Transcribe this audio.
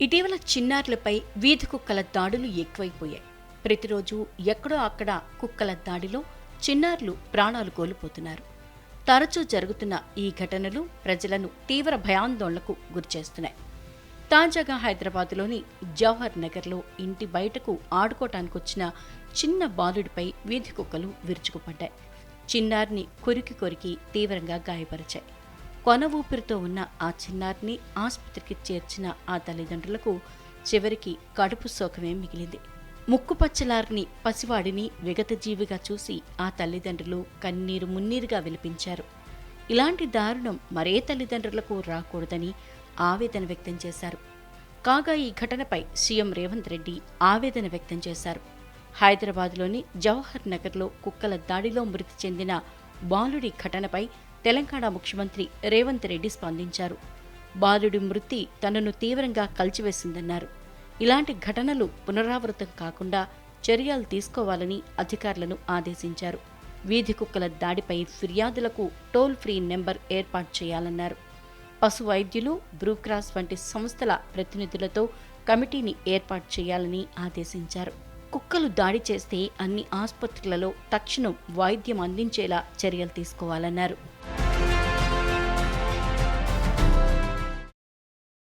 ఇటీవల చిన్నారులపై వీధి కుక్కల దాడులు ఎక్కువైపోయాయి. ప్రతిరోజు ఎక్కడో అక్కడ కుక్కల దాడిలో చిన్నారులు ప్రాణాలు కోల్పోతున్నారు. తరచూ జరుగుతున్న ఈ ఘటనలు ప్రజలను తీవ్ర భయాందోళనకు గురిచేస్తున్నాయి. తాజాగా హైదరాబాద్లోని జవహర్ నగర్లో ఇంటి బయటకు ఆడుకోవటానికి వచ్చిన చిన్న బాలుడిపై వీధి కుక్కలు విరుచుకుపడ్డాయి. చిన్నారిని కొరికి కొరికి తీవ్రంగా గాయపరిచాయి. కొన ఊపిరితో ఉన్న ఆ చిన్నారిని ఆసుపత్రికి చేర్చిన ఆ తల్లిదండ్రులకు చివరికి కడుపు శోకమే మిగిలింది. ముక్కుపచ్చలారిని పసివాడిని విగతజీవిగా చూసి ఆ తల్లిదండ్రులు కన్నీరు మున్నీరుగా విలిపించారు. ఇలాంటి దారుణం మరే తల్లిదండ్రులకు రాకూడదని ఆవేదన వ్యక్తం చేశారు. కాగా ఈ ఘటనపై సీఎం రేవంత్ రెడ్డి ఆవేదన వ్యక్తం చేశారు. హైదరాబాద్లోని జవహర్ నగర్లో కుక్కల దాడిలో మృతి చెందిన బాలుడి ఘటనపై తెలంగాణ ముఖ్యమంత్రి రేవంత్ రెడ్డి స్పందించారు. బాలుడి మృతి తనను తీవ్రంగా కలిచివేసిందన్నారు. ఇలాంటి ఘటనలు పునరావృతం కాకుండా చర్యలు తీసుకోవాలని అధికారులను ఆదేశించారు. వీధి కుక్కల దాడిపై ఫిర్యాదులకు టోల్ ఫ్రీ నెంబర్ ఏర్పాటు చేయాలన్నారు. పశు వైద్యులు బ్రూక్రాస్ వంటి సంస్థల ప్రతినిధులతో కమిటీని ఏర్పాటు చేయాలని ఆదేశించారు. కుక్కలు దాడి చేస్తే అన్ని ఆసుపత్రులలో తక్షణం వైద్యం అందించేలా చర్యలు తీసుకోవాలన్నారు.